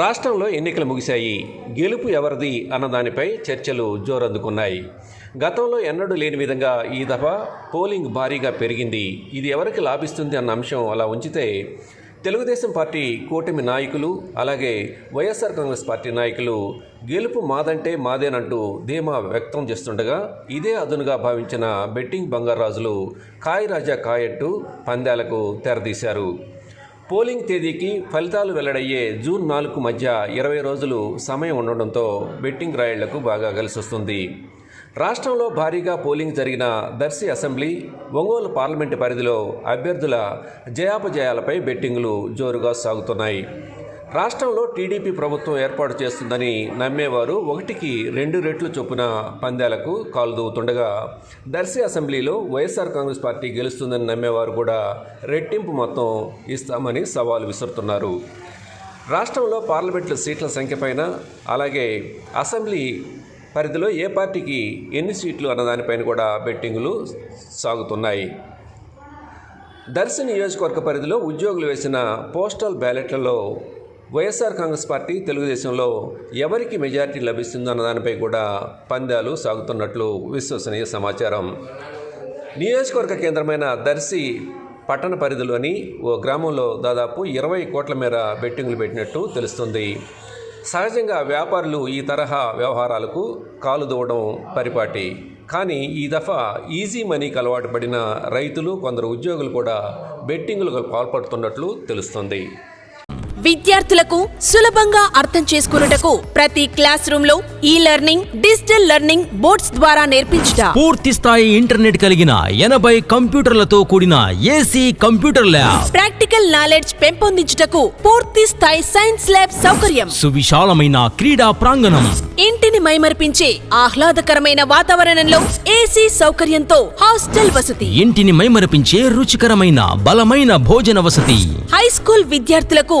రాష్ట్రంలో ఎన్నికలు ముగిశాయి. గెలుపు ఎవరిది అన్న దానిపై చర్చలు జోరందుకున్నాయి. గతంలో ఎన్నడూ లేని విధంగా ఈ దఫా పోలింగ్ భారీగా పెరిగింది. ఇది ఎవరికి లాభిస్తుంది అన్న అంశం అలా ఉంచితే తెలుగుదేశం పార్టీ కూటమి నాయకులు అలాగే వైఎస్ఆర్ కాంగ్రెస్ పార్టీ నాయకులు గెలుపు మాదంటే మాదేనంటూ ధీమా వ్యక్తం చేస్తుండగా ఇదే అదునుగా భావించిన బెట్టింగ్ బంగారాజులు కాయరాజా కాయట్టు పందాలకు తెరదీశారు. పోలింగ్ తేదీకి ఫలితాలు వెల్లడయ్యే జూన్ నాలుగు మధ్య ఇరవై రోజులు సమయం ఉండడంతో బెట్టింగ్ రాయళ్ళకు బాగా కలిసొస్తుంది. రాష్ట్రంలో భారీగా పోలింగ్ జరిగిన దర్శి అసెంబ్లీ ఒంగోలు పార్లమెంటు పరిధిలో అభ్యర్థుల జయాపజయాలపై బెట్టింగులు జోరుగా సాగుతున్నాయి. రాష్ట్రంలో టీడీపీ ప్రభుత్వం ఏర్పాటు చేస్తుందని నమ్మేవారు ఒకటికి రెండు రెట్లు చొప్పున పందాలకు కాలుదూవుతుండగా దర్శి అసెంబ్లీలో వైఎస్ఆర్ కాంగ్రెస్ పార్టీ గెలుస్తుందని నమ్మేవారు కూడా రెట్టింపు మొత్తం ఇస్తామని సవాలు విసురుతున్నారు. రాష్ట్రంలో పార్లమెంటు సీట్ల సంఖ్యపైన అలాగే అసెంబ్లీ పరిధిలో ఏ పార్టీకి ఎన్ని సీట్లు అన్నదానిపైన కూడా బెట్టింగులు సాగుతున్నాయి. దర్శి నియోజకవర్గ పరిధిలో ఉద్యోగులు వేసిన పోస్టల్ బ్యాలెట్లలో వైఎస్ఆర్ కాంగ్రెస్ పార్టీ తెలుగుదేశంలో ఎవరికి మెజారిటీ లభిస్తుందన్న దానిపై కూడా పందాలు సాగుతున్నట్లు విశ్వసనీయ సమాచారం. నియోజకవర్గ కేంద్రమైన దర్శి పట్టణ పరిధిలోని ఓ గ్రామంలో దాదాపు ఇరవై కోట్ల మేర బెట్టింగులు పెట్టినట్టు తెలుస్తుంది. సహజంగా వ్యాపారులు ఈ తరహా వ్యవహారాలకు కాలు దూవడం పరిపాటి. కానీ ఈ దఫా ఈజీ మనీకి అలవాటు పడిన రైతులు కొందరు ఉద్యోగులు కూడా బెట్టింగులకు పాల్పడుతున్నట్లు తెలుస్తుంది. విద్యార్థులకు సులభంగా అర్థం చేసుకున్నటకు ప్రతి క్లాస్ రూమ్లో ఈ లెర్నింగ్ డిజిటల్ లెర్నింగ్ బోర్డ్స్ ద్వారా నేర్పించుట. పూర్తి స్థాయి ఇంటర్నెట్ కలిగిన ఎనభై కంప్యూటర్లతో కూడిన AC computer lab. Practical knowledge పెంపొందించుటకు పూర్తి స్థాయి సైన్స్ ల్యాబ్ సౌకర్యం. సువిశాలమైన క్రీడా ప్రాంగణం. ఇంటిని మైమర్పించే ఆహ్లాదకరమైన వాతావరణంలో ఏసీ సౌకర్యంతో హాస్టల్ వసతి. ఇంటిని మైమరపించే రుచికరమైన బలమైన భోజన వసతి. హై స్కూల్ విద్యార్థులకు